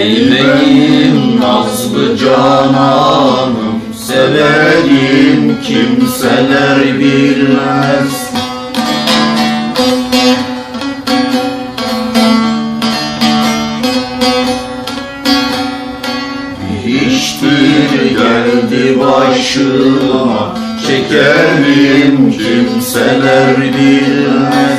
Eyleyin nazlı cananım Severim kimseler bilmez. Hiçtir geldi başıma Çekerim kimseler bilmez.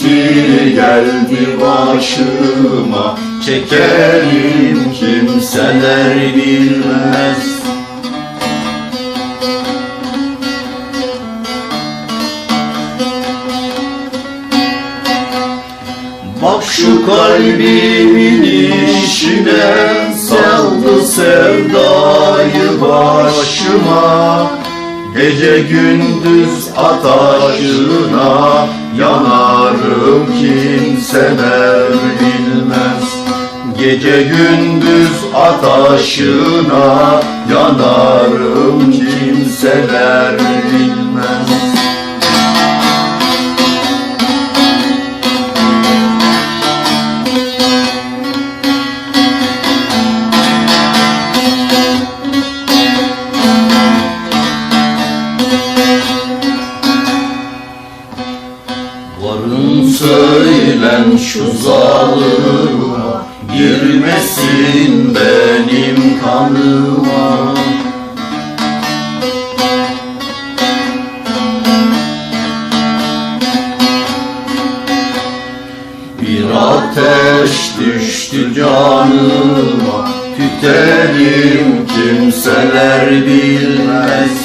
İştir geldi başıma. Çekerim kimseler bilmez. Bak şu kalbimin işine Saldı sevdayı başıma. Gece gündüz ataşına Yanarım kimseler bilmez. Gece gündüz ataşına Yanarım. Kimseler söylen şu zalıma Girmesin benim kanıma. Bir ateş düştü canıma Tüterim kimseler bilmez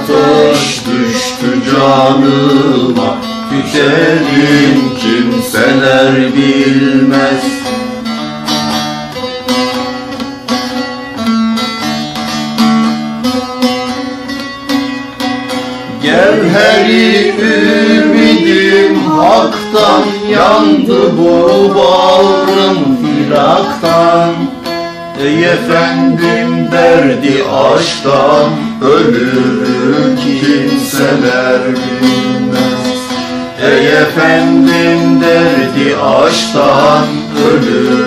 ateş düştü canıma Tüterim kimseler bilmez. Gel her ümidim haktan Yandı bu bağrım firaktan Ey efendim derdi aşktan Ölürüm kimseler bilmez. Ey efendim derdi aşktan bilmez